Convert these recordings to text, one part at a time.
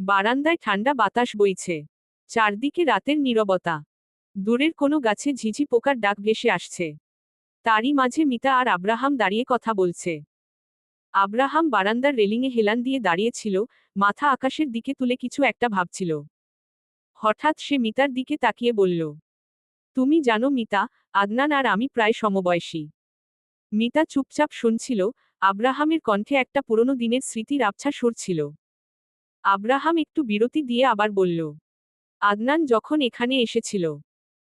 বারান্দায় ঠান্ডা বাতাস বইছে। চারদিকে রাতের নীরবতা। দূরের কোনো গাছে ঝিঝি পোকার ডাক ভেসে আসছে। তারই মাঝে মিতা আর আব্রাহাম দাঁড়িয়ে কথা বলছে। আব্রাহাম বারান্দার রেলিংয়ে হেলান দিয়ে দাঁড়িয়েছিল, মাথা আকাশের দিকে তুলে কিছু একটা ভাবছিল। হঠাৎ সে মিতার দিকে তাকিয়ে বলল, তুমি জানো মিতা, আদনান আর আমি প্রায় সমবয়সী। মিতা চুপচাপ শুনছিল, আব্রাহামের কণ্ঠে একটা পুরনো দিনের স্মৃতির আবছা সুর ছিল আব্রাহাম একটু বিরতি দিয়ে আবার বলল, আদনান যখন এখানে এসেছিল,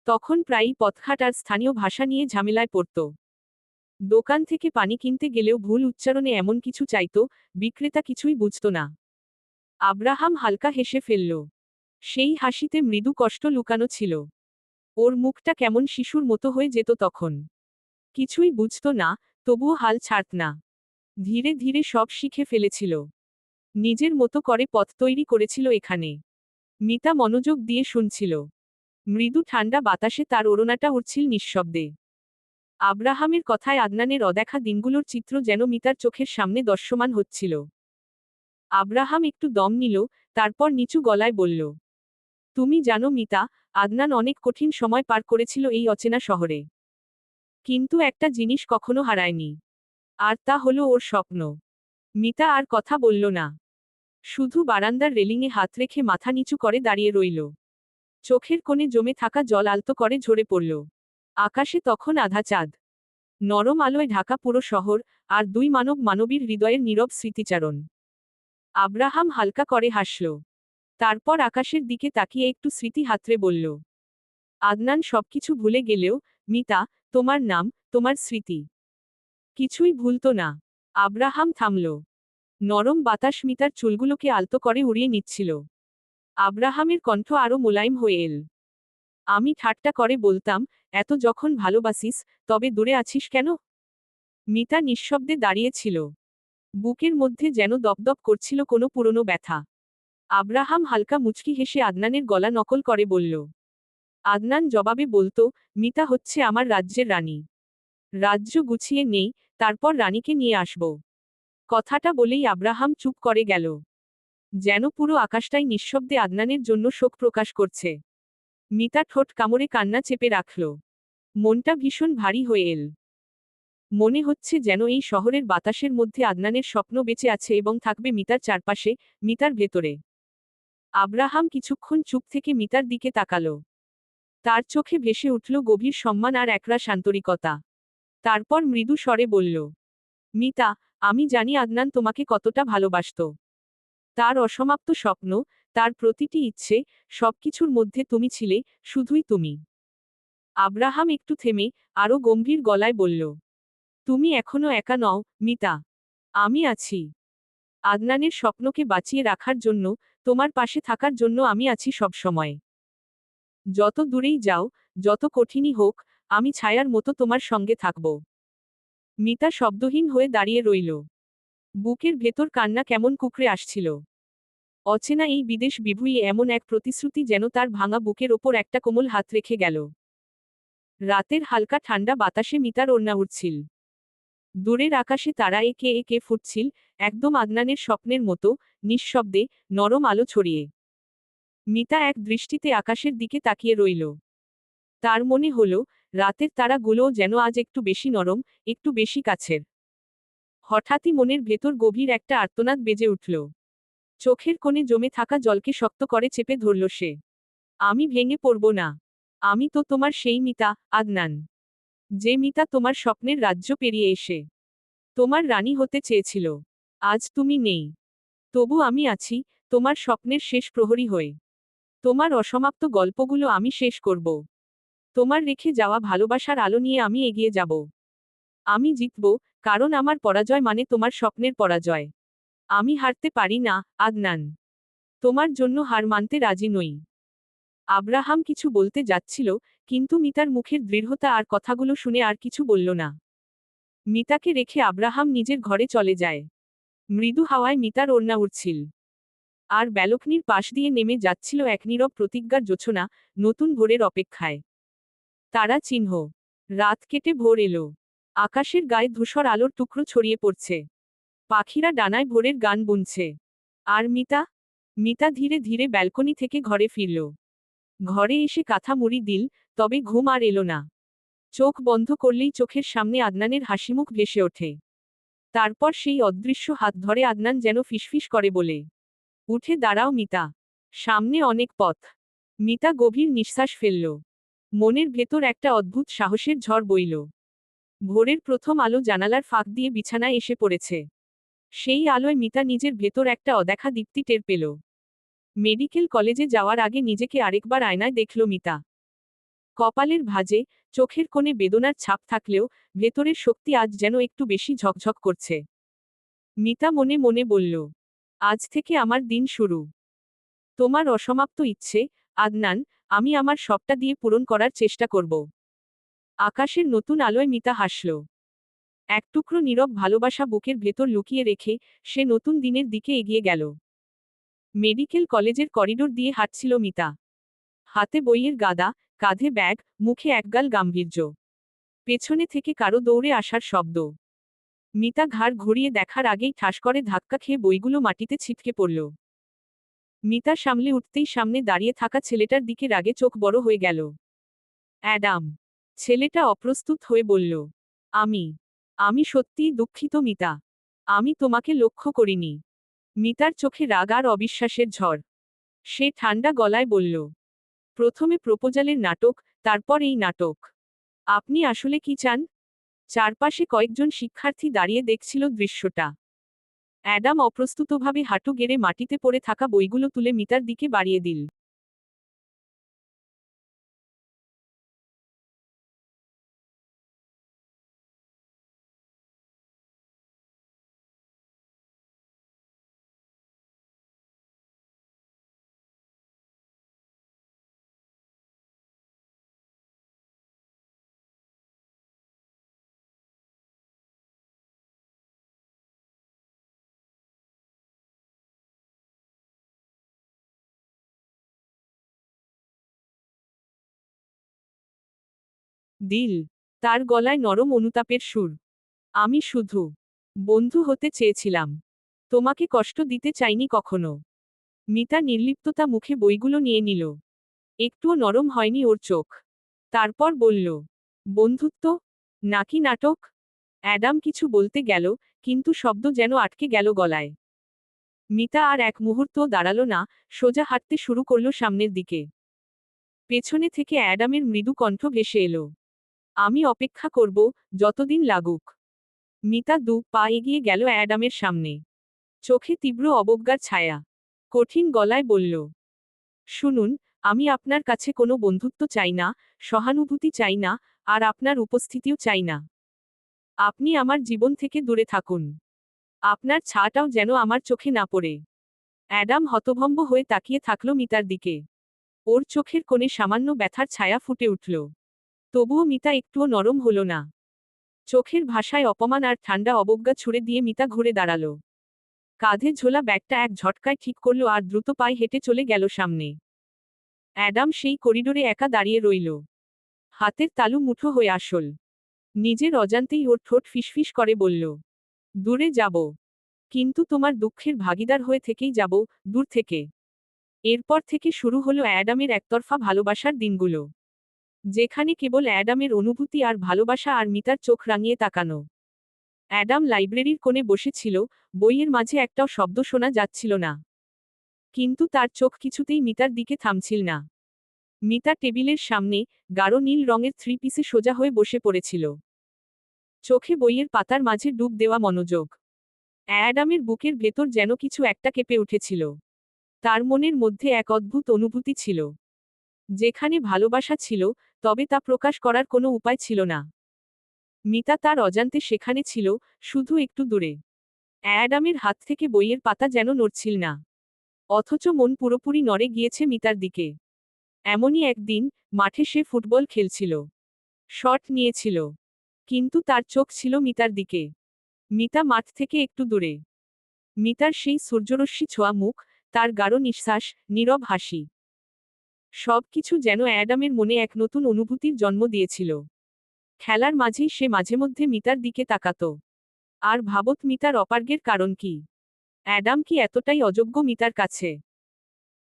তখন প্রায়ই পথঘাট আর স্থানীয় ভাষা নিয়ে ঝামেলায় পড়ত। দোকান থেকে পানি কিনতে গেলেও ভুল উচ্চারণে এমন কিছু চাইতো, বিক্রেতা কিছুই বুঝত না। আব্রাহাম হালকা হেসে ফেলল, সেই হাসিতে মৃদু কষ্ট লুকানো ছিল। ওর মুখটা কেমন শিশুর মতো হয়ে যেত তখন। কিছুই বুঝত না, তবুও হাল ছাড়ত না। ধীরে ধীরে সব শিখে ফেলেছিল। নিজের মতো করে পথ তৈরি করেছিল এখানে। মিতা মনোযোগ দিয়ে শুনছিল। মৃদু ঠান্ডা বাতাসে তার ওড়নাটা উড়ছিল নিঃশব্দে। আব্রাহামের কথায় আদনানের অদেখা দিনগুলোর চিত্র যেন মিতার চোখের সামনে দর্শমান হচ্ছিল। আব্রাহাম একটু দম নিল, তারপর নিচু গলায় বলল, তুমি জানো মিতা, আদনান অনেক কঠিন সময় পার করেছিল এই অচেনা শহরে। কিন্তু একটা জিনিস কখনো হারায়নি। আর তা হলো ওর স্বপ্ন। মিতা আর কথা বলল না। শুধু বারান্দার রেলিংয়ে হাত রেখে মাথা নিচু করে দাঁড়িয়ে রইল। চোখের কোণে জমে থাকা জল আলতো করে ঝরে পড়ল। আকাশে তখন আধা চাঁদ। নরম আলোয় ঢাকা পুরো শহর আর দুই মানব মানবীর হৃদয়ের নীরব স্মৃতিচারণ। আব্রাহাম হালকা করে হাসল। তারপর আকাশের দিকে তাকিয়ে একটু স্মৃতি হাতড়ে বলল, আদনান, সবকিছু ভুলে গেলেও, মিতা, তোমার নাম, তোমার স্মৃতি। কিছুই ভুলতো না। আব্রাহাম থামল। নরম বাতাস মিতার চুলগুলোকে আলতো করে উড়িয়ে নিচ্ছিল। আব্রাহামের কণ্ঠ আরও মোলায়েম হয়ে এল। আমি ঠাট্টা করে বলতাম, এত যখন ভালোবাসিস, তবে দূরে আছিস কেন? মিতা নিঃশব্দে দাঁড়িয়েছিল। বুকের মধ্যে যেন দপদপ করছিল কোনো পুরনো ব্যথা। আব্রাহাম হালকা মুচকি হেসে আদনানের গলা নকল করে বলল, আদনান জবাবে বলতো, মিতা হচ্ছে আমার রাজ্যের রানী। রাজ্য গুছিয়ে নেই, তারপর রানীকে নিয়ে আসব। কথাটা বলেই আব্রাহাম চুপ করে গেল। যেন পুরো আকাশটাই নিঃশব্দে আদনানের জন্য শোক প্রকাশ করছে। মিতা ঠোঁট কামড়ে কান্না চেপে রাখল। মনটা ভীষণ ভারী হয়ে এল। মনে হচ্ছে যেন এই শহরের বাতাসের মধ্যে আদনানের স্বপ্ন বেঁচে আছে এবং থাকবে মিতার চারপাশে, মিতার ভেতরে। আব্রাহাম কিছুক্ষণ চুপ থেকে মিতার দিকে তাকালো। তার চোখে ভেসে উঠল গভীর সম্মান আর একরা শান্তরিকতা তারপর মৃদু স্বরে বলল, মিতা আমি জানি আদনান তোমাকে কতটা ভালোবাসত। তার অসমাপ্ত স্বপ্ন, তার প্রতিটি ইচ্ছে, সবকিছুর মধ্যে তুমি ছিলে, শুধুই তুমি। আব্রাহাম একটু থেমে আরও গম্ভীর গলায় বলল, তুমি এখনও একা নও, মিতা। আমি আছি। আদনানের স্বপ্নকে বাঁচিয়ে রাখার জন্য, তোমার পাশে থাকার জন্য আমি আছি সবসময়। যত দূরেই যাও, যত কঠিনই হোক, আমি ছায়ার মতো তোমার সঙ্গে থাকব। মিতা শব্দহীন হয়ে দাঁড়িয়ে রইল। বুকের ভেতর কান্না কেমন কুকড়ে আসছিল। অচেনা এই বিদেশ বিভুই এমন এক প্রতিশ্রুতি যেন তার ভাঙা বুকের ওপর একটা কোমল হাত রেখে গেল। রাতের হালকা ঠান্ডা বাতাসে মিতার ওড়না উঠছিল দূরের আকাশে তারা একে একে ফুটছিল, একদম আদনানের স্বপ্নের মতো, নিঃশব্দে, নরম আলো ছড়িয়ে। মিতা এক দৃষ্টিতে আকাশের দিকে তাকিয়ে রইল। তার মনে হল রাতের তারাগুলোও যেন আজ একটু বেশি নরম, একটু বেশি কাছের। হঠাৎই মনের ভেতর গভীর একটা আর্তনাদ বেজে উঠল। চোখের কোণে জমে থাকা জলকে শক্ত করে চেপে ধরল সে। আমি ভেঙে পড়ব না। আমি তো তোমার সেই মিতা, আদনান। যে মিতা তোমার স্বপ্নের রাজ্য পেরিয়ে এসে। তোমার রানী হতে চেয়েছিল। আজ তুমি নেই। তবু আমি আছি, তোমার স্বপ্নের শেষ প্রহরী হয়ে। তোমার অসমাপ্ত গল্পগুলো আমি শেষ করব। তোমার রেখে যাওয়া ভালোবাসার আলো নিয়ে আমি এগিয়ে যাব। আমি জিতব, কারণ আমার পরাজয় মানে তোমার স্বপ্নের পরাজয়। আমি হারতে পারি না, আদনান। তোমার জন্য হার মানতে রাজি নই। আব্রাহাম কিছু বলতে যাচ্ছিল, কিন্তু মিতার মুখের দৃঢ়তা আর কথাগুলো শুনে আর কিছু বলল না। মিতাকে রেখে আব্রাহাম নিজের ঘরে চলে যায়। মৃদু হাওয়ায় মিতার ওড়না উঠছিল আর ব্যালকনির পাশ দিয়ে নেমে যাচ্ছিল এক নীরব প্রতিজ্ঞার জোছনা নতুন ভোরের অপেক্ষায়। তারা চিহ্ন। রাত কেটে ভোর এলো। আকাশের গায়ে ধূসর আলোর টুকরো ছড়িয়ে পড়ছে। পাখিরা ডানায় ভোরের গান বুনছে আর মিতা? মিতা ধীরে ধীরে ব্যালকনি থেকে ঘরে ফিরল। ঘরে এসে কাঁথা মুড়ি দিল, তবে ঘুম আর এলো না। চোখ বন্ধ করলেই চোখের সামনে আদনানের হাসিমুখ ভেসে ওঠে। তারপর সেই অদৃশ্য হাত ধরে আদনান যেন ফিসফিস করে বলে, উঠে দাঁড়াও মিতা। সামনে অনেক পথ। মিতা গভীর নিঃশ্বাস ফেলল। মনের ভেতর একটা অদ্ভুত সাহসের ঝড় বইল। ভোরের প্রথম আলো জানালার ফাঁক দিয়ে বিছানায় এসে পড়েছে। সেই আলোয় মিতা নিজের ভেতর একটা অদেখা দীপ্তি টের পেল। মেডিকেল কলেজে যাওয়ার আগে নিজেকে আরেকবার আয়নায় দেখল মিতা। কপালের ভাঁজে, চোখের কোণে বেদনার ছাপ থাকলেও ভেতরের শক্তি আজ যেন একটু বেশি ঝকঝক করছে। মিতা মনে মনে বলল, আজ থেকে আমার দিন শুরু। তোমার অসমাপ্ত ইচ্ছে, আদনান আমি আমার সবটা দিয়ে পূরণ করার চেষ্টা করব। আকাশের নতুন আলোয় মিতা হাসল। এক টুকরো নীরব ভালোবাসা বুকের ভেতর লুকিয়ে রেখে সে নতুন দিনের দিকে এগিয়ে গেল। মেডিকেল কলেজের করিডোর দিয়ে হাঁটছিল মিতা। হাতে বইয়ের গাদা, কাঁধে ব্যাগ, মুখে একগাল গাম্ভীর্য। পেছনে থেকে কারও দৌড়ে আসার শব্দ। মিতা ঘাড় ঘুরিয়ে দেখার আগেই ঠাস করে ধাক্কা খেয়ে বইগুলো মাটিতে ছিটকে পড়ল। মিতা সামলে উঠতেই সামনে দাঁড়িয়ে থাকা ছেলেটার দিকে রাগে চোখ বড় হয়ে গেল। অ্যাডাম, ছেলেটা অপ্রস্তুত হয়ে বলল, আমি আমি সত্যিই দুঃখিত মিতা। আমি তোমাকে লক্ষ্য করিনি। মিতার চোখে রাগ আর অবিশ্বাসের ঝড়। সে ঠান্ডা গলায় বলল, প্রথমে প্রপোজালের নাটক, তারপর এই নাটক। আপনি আসলে কি চান? চারপাশে কয়েকজন শিক্ষার্থী দাঁড়িয়ে দেখছিল দৃশ্যটা। অ্যাডাম অপ্রস্তুতভাবে হাঁটু গেড়ে মাটিতে পড়ে থাকা বইগুলো তুলে মিতার দিকে বাড়িয়ে দিল। দিল। তার গলায় নরম অনুতাপের সুর। আমি শুধু বন্ধু হতে চেয়েছিলাম। তোমাকে কষ্ট দিতে চাইনি কখনো মিতা নির্লিপ্ততা মুখে বইগুলো নিয়ে নিল। একটুও নরম হয়নি ওর চোখ। তারপর বলল, বন্ধুত্ব? নাকি নাটক অ্যাডাম কিছু বলতে গেল, কিন্তু শব্দ যেন আটকে গেল গলায়। মিতা আর এক মুহূর্ত দাঁড়াল না, সোজা হাঁটতে শুরু করল সামনের দিকে। পেছনে থেকে অ্যাডামের মৃদু কণ্ঠ ভেসে এলো। আমি অপেক্ষা করব, যতদিন লাগুক। মিতা দু পা এগিয়ে গেল অ্যাডামের সামনে। চোখে তীব্র অবজ্ঞার ছায়া। কঠিন গলায় বলল, শুনুন, আমি আপনার কাছে কোনো বন্ধুত্ব চাই না, সহানুভূতি চাই না, আর আপনার উপস্থিতিও চাই না। আপনি আমার জীবন থেকে দূরে থাকুন। আপনার ছাটাও যেন আমার চোখে না পড়ে। অ্যাডাম হতভম্ব হয়ে তাকিয়ে থাকল মিতার দিকে। ওর চোখের কোণে সামান্য ব্যথার ছায়া ফুটে উঠল। তবুও মিতা একটুও নরম হল না। চোখের ভাষায় অপমান আর ঠান্ডা অবজ্ঞা ছুড়ে দিয়ে মিতা ঘুরে দাঁড়াল। কাঁধে ঝোলা ব্যাগটা এক ঝটকায় ঠিক করল আর দ্রুত পায়ে হেঁটে চলে গেল সামনে। অ্যাডাম সেই করিডোরে একা দাঁড়িয়ে রইল। হাতের তালু মুঠো হয়ে আসল। নিজের অজান্তেই ওর ঠোঁট ফিসফিস করে বলল, দূরে যাব। কিন্তু তোমার দুঃখের ভাগিদার হয়ে থেকেই যাব, দূর থেকে। এরপর থেকে শুরু হলো অ্যাডামের একতরফা ভালোবাসার দিনগুলো। যেখানে কেবল অ্যাডামের অনুভূতি আর ভালোবাসা আর মিতার চোখ রাঙিয়ে তাকানো। অ্যাডাম লাইব্রেরির কোণে বসেছিল, বইয়ের মাঝে একটাও শব্দ শোনা যাচ্ছিল না। কিন্তু তার চোখ কিছুতেই মিতার দিকে থামছিল না। মিতা টেবিলের সামনে গাঢ় নীল রঙের থ্রি পিসে সোজা হয়ে বসে পড়েছিল। চোখে বইয়ের পাতার মাঝে ডুব দেওয়া মনোযোগ। অ্যাডামের বুকের ভেতর যেন কিছু একটা কেঁপে উঠেছিল। তার মনের মধ্যে এক অদ্ভুত অনুভূতি ছিল। যেখানে ভালোবাসা ছিল, তবে তা প্রকাশ করার কোনো উপায় ছিল না। মিতা তার অজান্তে সেখানে ছিল, শুধু একটু দূরে। অ্যাডামের হাত থেকে বইয়ের পাতা যেন নড়ছিল না। অথচ মন পুরোপুরি নড়ে গিয়েছে মিতার দিকে। এমনই একদিন, মাঠে সে ফুটবল খেলছিল। শট নিয়েছিল। কিন্তু তার চোখ ছিল মিতার দিকে। মিতা মাঠ থেকে একটু দূরে। মিতার সেই সূর্যরশ্মি ছোঁয়া মুখ, তার গাঢ় নিঃশ্বাস, নীরব হাসি। সবকিছু যেন অ্যাডামের মনে এক নতুন অনুভূতির জন্ম দিয়েছিল। খেলার মাঝেই সে মাঝে মধ্যে মিতার দিকে তাকাত। আর ভাবত মিতার অপার্গের কারণ কি? অ্যাডাম কি এতটাই অযোগ্য মিতার কাছে?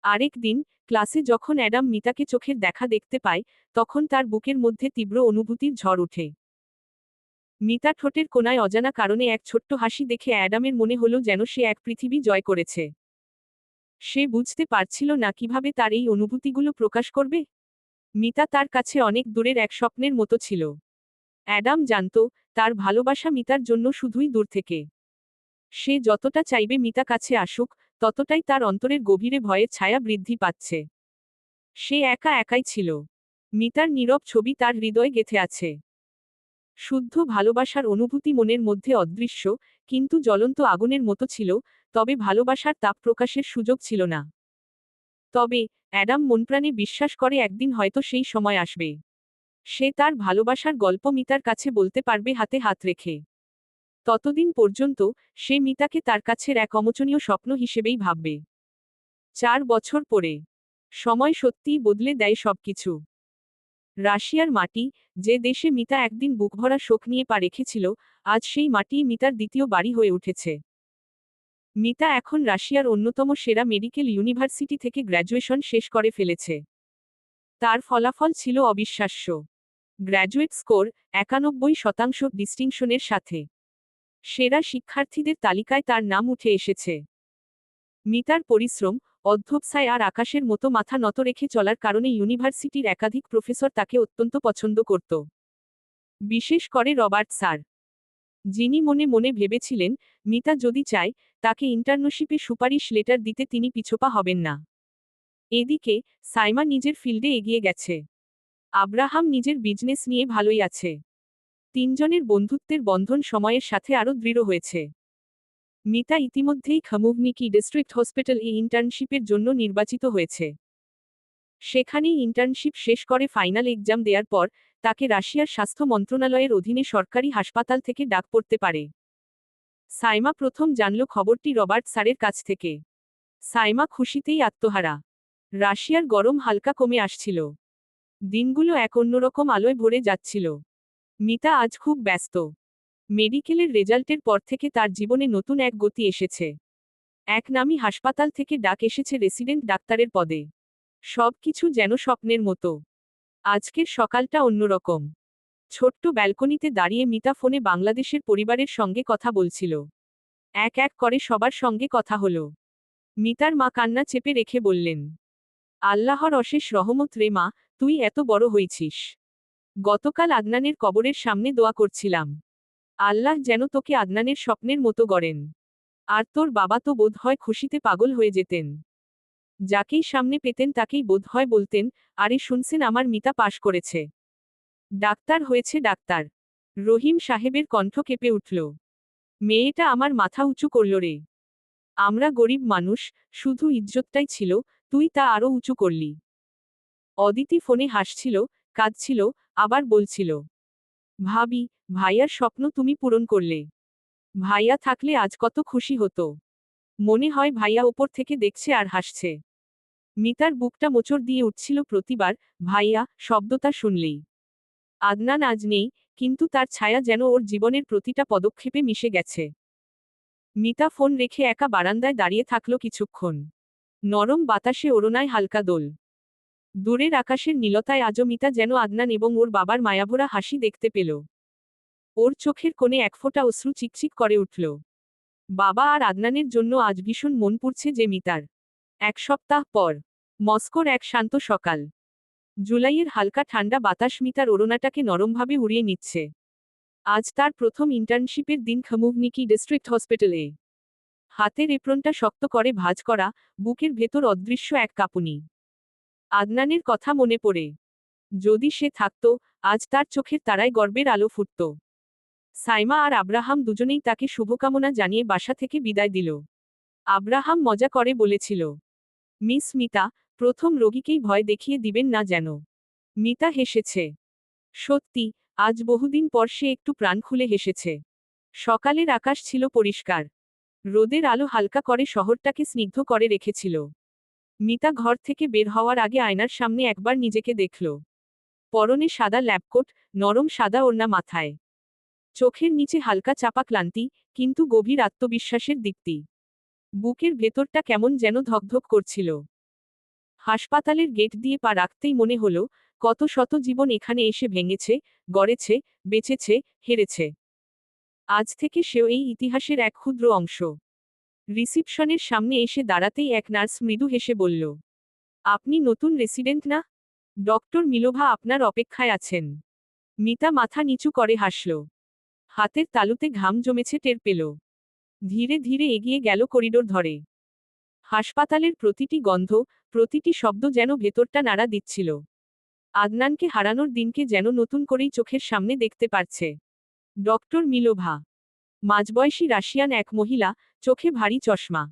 আরেক দিন, ক্লাসে যখন অ্যাডাম মিতাকে চোখের দেখা দেখতে পায়, তখন তার বুকের মধ্যে তীব্র অনুভূতির ঝড় ওঠে। মিতা ঠোঁটের কোনায় অজানা কারণে এক ছোট্ট হাসি দেখে অ্যাডামের মনে হলো যেন সে এক পৃথিবী জয় করেছে। সে বুঝতে পারছিল না কীভাবে তার এই অনুভূতিগুলো প্রকাশ করবে। মিতা তার কাছে অনেক দূরের এক স্বপ্নের মতো ছিল। অ্যাডাম জানত, তার ভালোবাসা মিতার জন্য শুধুই দূর থেকে। সে যতটা চাইবে মিতা কাছে আসুক, ততটাই তার অন্তরের গভীরে ভয়ের ছায়া বৃদ্ধি পাচ্ছে। সে একা একাই ছিল। মিতার নীরব ছবি তার হৃদয়ে গেথে আছে। শুদ্ধ ভালোবাসার অনুভূতি মনের মধ্যে অদৃশ্য, কিন্তু জ্বলন্ত আগুনের মতো ছিল, তবে ভালোবাসার তাপ প্রকাশের সুযোগ ছিল না। তবে, অ্যাডাম মনপ্রাণে বিশ্বাস করে একদিন হয়তো সেই সময় আসবে। সে তার ভালোবাসার গল্প মিতার কাছে বলতে পারবে হাতে হাত রেখে। ততদিন পর্যন্ত, সে মিতাকে তার কাছের এক অমোচনীয় স্বপ্ন হিসেবেই ভাববে। চার বছর পরে। সময় সত্যিই বদলে দেয় সবকিছু। রাশিয়ার মাটি, যে দেশে মিতা একদিন বুকভরা শোক নিয়ে পা রেখেছিল, আজ সেই মাটিই মিতার দ্বিতীয় বাড়ি হয়ে উঠেছে। মিতা এখন রাশিয়ার অন্যতম সেরা মেডিকেল ইউনিভার্সিটি থেকে গ্র্যাজুয়েশন শেষ করে ফেলেছে। তার ফলাফল ছিল অবিশ্বাস্য। গ্র্যাজুয়েট স্কোর একানব্বই শতাংশ ডিস্টিংশনের সাথে। সেরা শিক্ষার্থীদের তালিকায় তার নাম উঠে এসেছে। মিতার পরিশ্রম অধ্যবসায় আর আকাশের মতো মাথা নত রেখে চলার কারণে ইউনিভার্সিটির একাধিক প্রফেসর তাকে অত্যন্ত পছন্দ করত। বিশেষ করে রবার্ট স্যার। যিনি মনে মনে ভেবেছিলেন, মিতা যদি চায়, তাকে ইন্টার্নশিপে সুপারিশ লেটার দিতে তিনি পিছোপা হবেন না। এদিকে, সাইমা নিজের ফিল্ডে এগিয়ে গেছে। আব্রাহাম নিজের বিজনেস নিয়ে ভালোই আছে। তিনজনের বন্ধুত্বের বন্ধন সময়ের সাথে আরও দৃঢ় হয়েছে। মিতা ইতিমধ্যেই খামুভনিকি ডিস্ট্রিক্ট হসপিটাল এই ইন্টার্নশিপের জন্য নির্বাচিত হয়েছে। সেখানেই ইন্টার্নশিপ শেষ করে ফাইনাল এক্সাম দেওয়ার পর তাকে রাশিয়ার স্বাস্থ্য মন্ত্রণালয়ের অধীনে সরকারি হাসপাতাল থেকে ডাক পড়তে পারে। সাইমা প্রথম জানল খবরটি রবার্ট স্যারের কাছ থেকে। সাইমা খুশিতেই আত্মহারা। রাশিয়ার গরম হালকা কমে আসছিল। দিনগুলো এক অন্যরকম আলোয় ভরে যাচ্ছিল। মিতা আজ খুব ব্যস্ত। মেডিকেলের রেজাল্টের পর থেকে তার জীবনে নতুন এক গতি এসেছে। এক নামি হাসপাতাল থেকে ডাক এসেছে রেসিডেন্ট ডাক্তারের পদে। সব কিছু যেন স্বপ্নের মতো। আজকের সকালটা অন্যরকম। ছোট্ট ব্যালকনিতে দাঁড়িয়ে মিতা ফোনে বাংলাদেশের পরিবারের সঙ্গে কথা বলছিল। এক এক করে সবার সঙ্গে কথা হলো। মিতার মা কান্না চেপে রেখে বললেন, আল্লাহর অশেষ রহমত রে মা, তুই এত বড় হয়েছিস। গতকাল আদনানের কবরের সামনে দোয়া করছিলাম। আল্লাহ যেন তোকে আদনানের স্বপ্নের মতো গড়েন। আর তোর বাবা তো বোধ হয় খুশিতে পাগল হয়ে যেতেন। যাকেই সামনে পেতেন তাকেই বোধ হয় বলতেন, আরে শুনছেন আমার মিতা পাশ করেছে। ডাক্তার হয়েছে ডাক্তার। রহিম সাহেবের কণ্ঠ কেঁপে উঠল। মেয়েটা আমার মাথা উঁচু করল রে। আমরা গরিব মানুষ, শুধু ইজ্জতটাই ছিল, তুই তা আরও উঁচু করলি। অদিতি ফোনে হাসছিল, কাঁদছিল, আবার বলছিল, ভাবি ভাইয়ার স্বপ্ন তুমি পূরণ করলে। ভাইয়া থাকলে আজ কত খুশি হতো। মনে হয় ভাইয়া ওপর থেকে দেখছে আর হাসছে। মিতার বুকটা মোচড় দিয়ে উঠছিল প্রতিবার, ভাইয়া শব্দটা শুনলেই। আদনান আজ নেই, কিন্তু তার ছায়া যেন ওর জীবনের প্রতিটা পদক্ষেপে মিশে গেছে। মিতা ফোন রেখে একা বারান্দায় দাঁড়িয়ে থাকল কিছুক্ষণ। নরম বাতাসে ওরনায় হালকা দোল। দূরের আকাশের নীলতায় আজও মিতা যেন আদনান এবং ওর বাবার মায়াভরা হাসি দেখতে পেল। ওর চোখের কোণে এক ফোঁটা অশ্রু চিকচিক করে উঠল। বাবা আর আদনানের জন্য আজ ভীষণ মন পুড়ছে যে মিতার। এক সপ্তাহ পর। মস্কোর এক শান্ত সকাল। জুলাইয়ের হালকা ঠান্ডা বাতাস মিতার ওড়নাটাকে নরমভাবে উড়িয়ে নিচ্ছে। আজ তার প্রথম ইন্টার্নশিপের দিন খামুভনিকি ডিস্ট্রিক্ট হসপিটালে। হাতের এপ্রনটা শক্ত করে ভাজ করা, বুকের ভেতর অদৃশ্য এক কাঁপুনি। আদনানের কথা মনে পড়ে। যদি সে থাকত, আজ তার চোখের তারায় গর্বের আলো ফুটত। সাইমা আর আব্রাহাম দুজনেই তাকে শুভকামনা জানিয়ে বাসা থেকে বিদায় দিল। আব্রাহাম মজা করে বলেছিল, মিস মিতা, প্রথম রোগীকেই ভয় দেখিয়ে দিবেন না যেন। মিতা হেসেছে, সত্যি, আজ বহুদিন পর সে একটু প্রাণ খুলে হেসেছে। সকালের আকাশ ছিল পরিষ্কার। রোদের আলো হালকা করে শহরটাকে স্নিগ্ধ করে রেখেছিল। মিতা ঘর থেকে বের হওয়ার আগে আয়নার সামনে একবার নিজেকে দেখল। পরনে সাদা ল্যাপকোট, নরম সাদা ওড়না মাথায়। চোখের নিচে হালকা চাপা ক্লান্তি, কিন্তু গভীর আত্মবিশ্বাসের দিকটি বুকের ভেতরটা কেমন যেন ধকধক করছিল। হাসপাতালের গেট দিয়ে পা রাখতেই মনে হলো, কত শত জীবন এখানে এসে ভেঙেছে, গড়েছে, বেঁচেছে, হেরেছে। আজ থেকে সেও এই ইতিহাসের এক ক্ষুদ্র অংশ। রিসিপশনের সামনে এসে দাঁড়াতেই এক নার্স মৃদু হেসে বলল, আপনি নতুন রেসিডেন্ট না? ডক্টর মিলোভা আপনার অপেক্ষায় আছেন। মিতা মাথা নিচু করে হাসল। হাতের তালুতে ঘাম জমেছে টের পেল। ধীরে ধীরে এগিয়ে গেল করিডোর ধরে। হাসপাতালের প্রতিটি গন্ধ, প্রতিটি শব্দ যেন ভেতরটা নাড়া দিচ্ছিল। আদনানকে হারানোর দিনকে যেন নতুন করেই চোখের সামনে দেখতে পারছে। ডক্টর মিলোভা, মাঝবয়সী রাশিয়ান এক মহিলা, চোখে ভারী চশমা।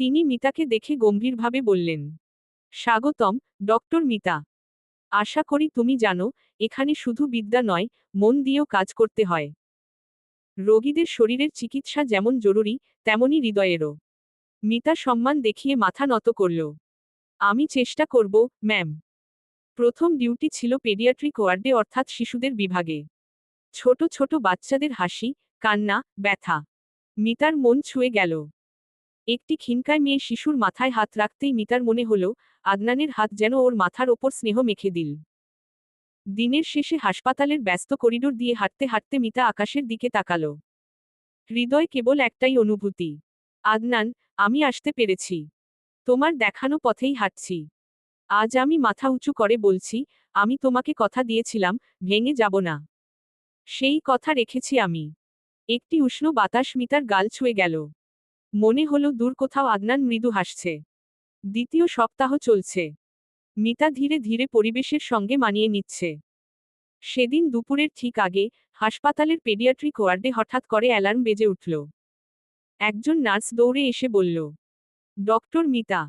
তিনি মিতাকে দেখে গম্ভীরভাবে বললেন, স্বাগতম, ডক্টর মিতা। আশা করি তুমি জানো, এখানে শুধু বিদ্যা নয়, মন দিয়েও কাজ করতে হয়। রোগীদের শরীরের চিকিৎসা যেমন জরুরি তেমনি হৃদয়েরও। মিতা সম্মান দেখিয়ে মাথা নত করল। আমি চেষ্টা করব, ম্যাম। প্রথম ডিউটি ছিল পেডিয়াট্রিক ওয়ার্ডে, অর্থাৎ শিশুদের বিভাগে। ছোট ছোট বাচ্চাদের হাসি, কান্না, ব্যথা। মিতার মন ছুঁয়ে গেল। একটি খিনকায় মেয়ে শিশুর মাথায় হাত রাখতেই মিতার মনে হল, আদনানের হাত যেন ওর মাথার ওপর স্নেহ মেখে দিল। দিনের শেষে হাসপাতালের ব্যস্ত করিডোর দিয়ে হাঁটতে হাঁটতে মিতা আকাশের দিকে তাকাল। হৃদয় কেবল একটাই অনুভূতি। আদনান, আমি আসতে পেরেছি। তোমার দেখানো পথেই হাঁটছি। আজ আমি মাথা উঁচু করে বলছি, আমি তোমাকে কথা দিয়েছিলাম, ভেঙে যাব না। সেই কথা রেখেছি আমি। একটি উষ্ণ বাতাস মিতার গাল ছুঁয়ে গেল। মনে হলো দূর কোথাও আদনান মৃদু হাসছে। দ্বিতীয় সপ্তাহ চলছে। মিতা ধীরে ধীরে পরিবেশের সঙ্গে মানিয়ে নিচ্ছে। সেদিন দুপুরের ঠিক আগে হাসপাতালের পেডিয়াট্রিক ওয়ার্ডে হঠাৎ করে অ্যালার্ম বেজে উঠল। একজন নার্স দৌড়ে এসে বলল, ডক্টর মিতা,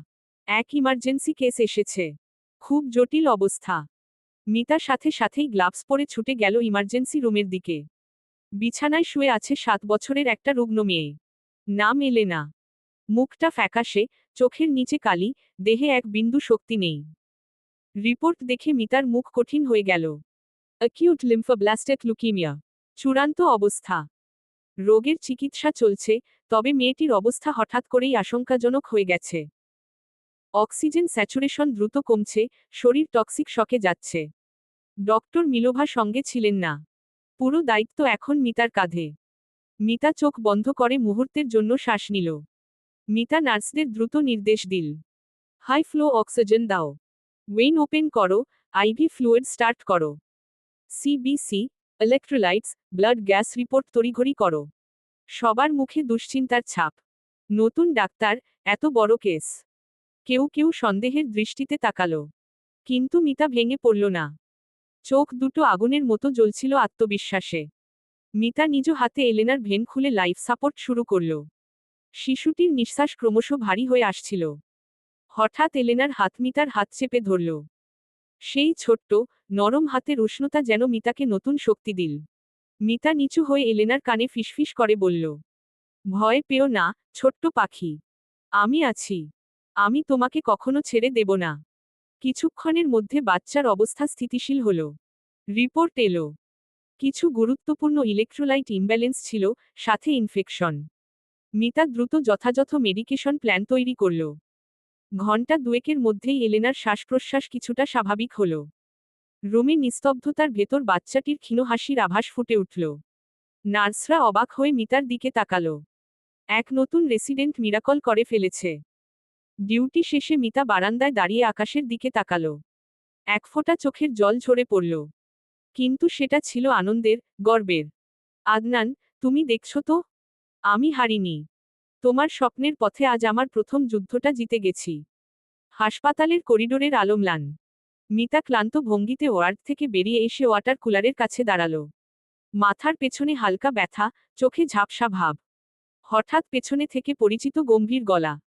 এক ইমার্জেন্সি কেস এসেছে। খুব জটিল অবস্থা। মিতা সাথে সাথেই গ্লাভস পরে ছুটে গেল ইমার্জেন্সি রুমের দিকে। বিছানায় শুয়ে আছে সাত বছরের একটা রুগ্ন মেয়ে। নাম এলে না মুখটা ফ্যাকাশে, চোখের নিচে কালি, দেহে এক বিন্দু শক্তি নেই। রিপোর্ট দেখে মিতার মুখ কঠিন হয়ে গেল। অ্যাকিউট লিম্ফোব্লাস্টেক লুকিমিয়া চূড়ান্ত অবস্থা। রোগের চিকিৎসা চলছে, তবে মেয়েটির অবস্থা হঠাৎ করেই আশঙ্কাজনক হয়ে গেছে। অক্সিজেন স্যাচুরেশন দ্রুত কমছে, শরীর টক্সিক শকে যাচ্ছে। ডক্টর মিলোভা সঙ্গে ছিলেন না। পুরো দায়িত্ব এখন মিতার কাঁধে। মিতা চোখ বন্ধ করে মুহূর্তের জন্য শ্বাস নিল। মিতা নার্সদের দ্রুত নির্দেশ দিল। হাই ফ্লো অক্সিজেন দাও। ওয়েন ওপেন করো আইভি ফ্লুয়েড স্টার্ট করো। CBC electrolytes blood gas report তড়িঘড়ি করো। সবার মুখে দুশ্চিন্তার ছাপ। নতুন ডাক্তার, এত বড় কেস কেউ কেউ সন্দেহের দৃষ্টিতে তাকালো। কিন্তু মিতা ভেঙে পড়ল না। চোখ দুটো আগুনের মতো জ্বলছিল আত্মবিশ্বাসে। মিতা নিজ হাতে এলেনার ভেন খুলে লাইফ সাপোর্ট শুরু করল। শিশুটির নিঃশ্বাস ক্রমশ ভারী হয়ে আসছিল। হঠাৎ এলেনার হাত মিতার হাত চেপে ধরল। সেই ছোট্ট, নরম হাতের উষ্ণতা যেন মিতাকে নতুন শক্তি দিল। মিতা নিচু হয়ে এলেনার কানে ফিসফিস করে বলল, ভয় পেও না, ছোট্ট পাখি। আমি আছি। আমি তোমাকে কখনো ছেড়ে দেব না। কিছুক্ষণের মধ্যে বাচ্চার অবস্থা স্থিতিশীল হল। রিপোর্ট এলো। কিছু গুরুত্বপূর্ণ ইলেকট্রোলাইট ইমব্যালেন্স ছিল, সাথে ইনফেকশন। মিতা দ্রুত যথাযথ মেডিকেশন প্ল্যান তৈরি করল। ঘণ্টা দুয়েকের মধ্যেই এলেনার শ্বাস প্রশ্বাস কিছুটা স্বাভাবিক হল। রুমে নিস্তব্ধতার ভেতর বাচ্চাটির ক্ষীণ হাসির আভাস ফুটে উঠল। নার্সরা অবাক হয়ে মিতার দিকে তাকাল। এক নতুন রেসিডেন্ট মিরাকল করে ফেলেছে। ডিউটি শেষে মিতা বারান্দায় দাঁড়িয়ে আকাশের দিকে তাকাল। এক ফোঁটা চোখের জল ঝরে পড়ল। কিন্তু সেটা ছিল আনন্দের, গর্বের। আদনান, তুমি দেখছ তো? আমি হারিনি। তোমার স্বপ্নের পথে আজ আমার প্রথম যুদ্ধটা জিতে গেছি। হাসপাতালের করিডোরের আলমলান মিতা ক্লান্ত ভঙ্গিতে ওয়ার্ড থেকে বেরিয়ে এসে ওয়াটার কুলারের কাছে দাঁড়াল। মাথার পেছনে হালকা ব্যথা, চোখে ঝাপসা ভাব। হঠাৎ পেছনে থেকে পরিচিত গম্ভীর গলা।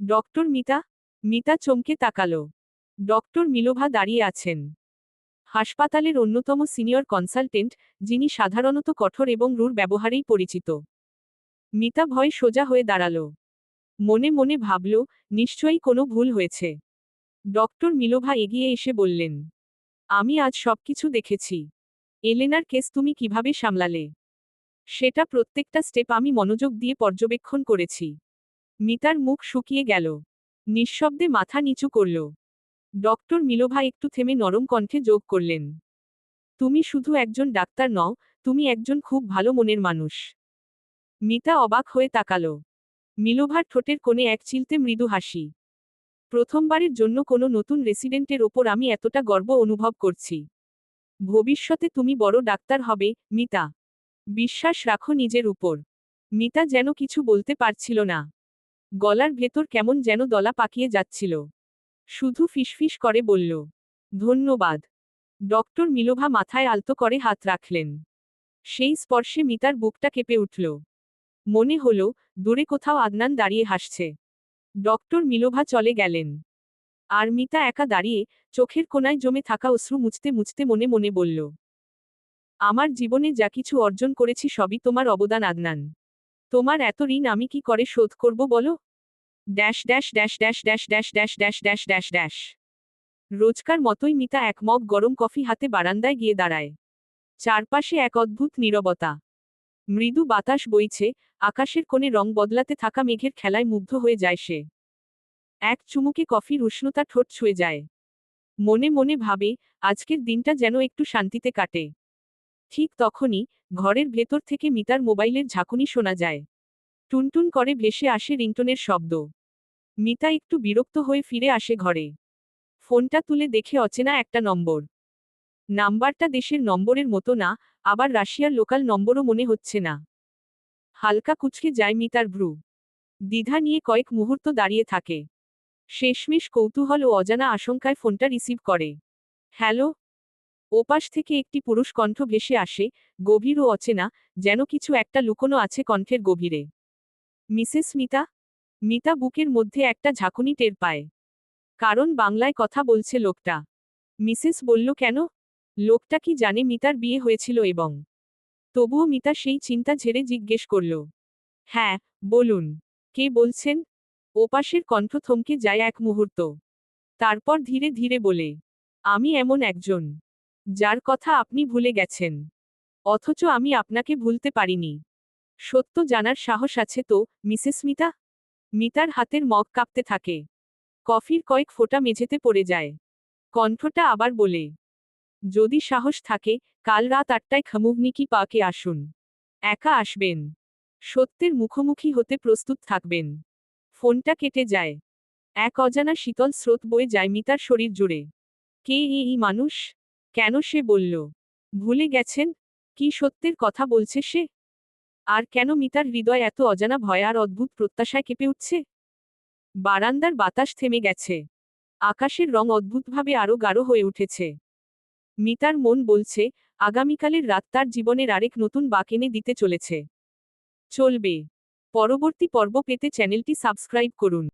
ডক্টর মিতা? মিতা চমকে তাকালো। ডক্টর মিলোভা দাঁড়িয়ে আছেন। হাসপাতালের অন্যতম সিনিয়র কনসালটেন্ট, যিনি সাধারণত কঠোর এবং রূঢ় ব্যবহারেই পরিচিত। মিতা ভয় সোজা হয়ে দাঁড়াল। মনে মনে ভাবল, নিশ্চয়ই কোনো ভুল হয়েছে। ডক্টর মিলোভা এগিয়ে এসে বললেন, আমি আজ সবকিছু দেখেছি। এলেনার কেস তুমি কীভাবে সামলালে? সেটা প্রত্যেকটা স্টেপ আমি মনোযোগ দিয়ে পর্যবেক্ষণ করেছি। মিতার মুখ শুকিয়ে গেল। নিঃশব্দে মাথা নিচু করল। ডক্টর মিলোভা একটু থেমে নরম কণ্ঠে যোগ করলেন, তুমি শুধু একজন ডাক্তার নও, তুমি একজন খুব ভালো মনের মানুষ। মিতা অবাক হয়ে তাকালো। মিলোভার ঠোঁটের কোণে এক চিলতে মৃদু হাসি। প্রথমবারের জন্য কোনো নতুন রেসিডেন্টের ওপর আমি এতটা গর্ব অনুভব করছি। ভবিষ্যতে তুমি বড় ডাক্তার হবে, মিতা। বিশ্বাস রাখো নিজের উপর। মিতা যেন কিছু বলতে পারছিল না। গলার ভেতর কেমন যেন দলা পাকিয়ে যাচ্ছিল। শুধু ফিসফিস করে বলল, ধন্যবাদ। ডক্টর মিলোভা মাথায় আলতো করে হাত রাখলেন। সেই স্পর্শে মিতার বুকটা কেঁপে উঠল। মনে হল দূরে কোথাও আদনান দাঁড়িয়ে হাসছে ডক্টর মিলোভা চলে গেলেন আর মিতা একা দাঁড়িয়ে চোখের কোনায় জমে থাকা অশ্রু মুছতে মুছতে মনে মনে বলল আমার জীবনে যা কিছু অর্জন করেছি সবই তোমার অবদান আদনান তোমার এত ঋণ আমি কি করে শোধ করব বলো dash dash dash dash dash dash dash dash dash dash dash রোজকার মতোই মিতা এক মগ গরম কফি হাতে বারান্দায় গিয়ে দাঁড়ায় চারপাশে এক অদ্ভুত নীরবতা মৃদু বাতাস বইছে, আকাশের কোণে রং বদলাতে থাকা মেঘের খেলায় মুগ্ধ হয়ে যায় সে। এক চুমুকে কফির উষ্ণতা ঠোঁট ছুঁয়ে যায়। মনে মনে ভাবে, আজকের দিনটা যেন একটু শান্তিতে কাটে। ঠিক তখনই, ঘরের ভেতর থেকে মিতার মোবাইলের ঝাঁকুনি শোনা যায়। টুনটুন করে ভেসে আসে রিংটনের শব্দ। মিতা একটু বিরক্ত হয়ে ফিরে আসে ঘরে। ফোনটা তুলে দেখে অচেনা একটা নম্বর। নাম্বারটা দেশের নম্বরের মতো না, আবার রাশিয়ার লোকাল নম্বরও মনে হচ্ছে না। হালকা কুচকে যায় মিতার ভ্রু। দ্বিধা নিয়ে কয়েক মুহূর্ত দাঁড়িয়ে থাকে। শেষমেশ কৌতূহল ও অজানা আশঙ্কায় ফোনটা রিসিভ করে। হ্যালো? ওপাশ থেকে একটি পুরুষ কণ্ঠ ভেসে আসে, গভীর ও অচেনা, যেন কিছু একটা লুকোনো আছে কণ্ঠের গভীরে। মিসেস মিতা? মিতা বুকের মধ্যে একটা ঝাঁকুনি টের পায়। কারণ বাংলায় কথা বলছে লোকটা। মিসেস বলল কেন? লোকটা কি জানে মিতার বিয়ে হয়েছিল এবং? তবুও মিতা সেই চিন্তা ঝেড়ে জিজ্ঞেস করল। হ্যাঁ বলুন। কে বলছেন? ওপাশের কণ্ঠ থমকে যায় এক মুহূর্ত। তারপর ধীরে ধীরে বলে, আমি এমন একজন, যার কথা আপনি ভুলে গেছেন। অথচ আমি আপনাকে ভুলতে পারিনি। সত্য জানার সাহস আছে তো, মিসেস মিতা? মিতার হাতের মগ কাঁপতে থাকে। কফির কয়েক ফোঁটা মেঝেতে পড়ে যায়। কণ্ঠটা আবার বলে যদি সাহস থাকে, কাল রাত আটটায় খামুভনিকি পাকে আসুন। একা আসবেন। সত্যের মুখোমুখি হতে প্রস্তুত থাকবেন। ফোনটা কেটে যায়। এক অজানা শীতল স্রোত বয়ে যায় মিতার শরীর জুড়ে। কে এই মানুষ? কেন সে বলল? ভুলে গেছেন? কি সত্যের কথা বলছে সে? আর কেন মিতার হৃদয় এত অজানা ভয় আর অদ্ভুত প্রত্যাশায় কেঁপে উঠছে? বারান্দার বাতাস থেমে গেছে। আকাশের রং অদ্ভুতভাবে আরও গাঢ় হয়ে উঠেছে। মিতার মন বলছে, আগামীকালের রাত তার জীবনের আরেক নতুন বাক এনে দিতে চলেছে। চলবে। পরবর্তী পর্ব পেতে চ্যানেলটি সাবস্ক্রাইব করুন।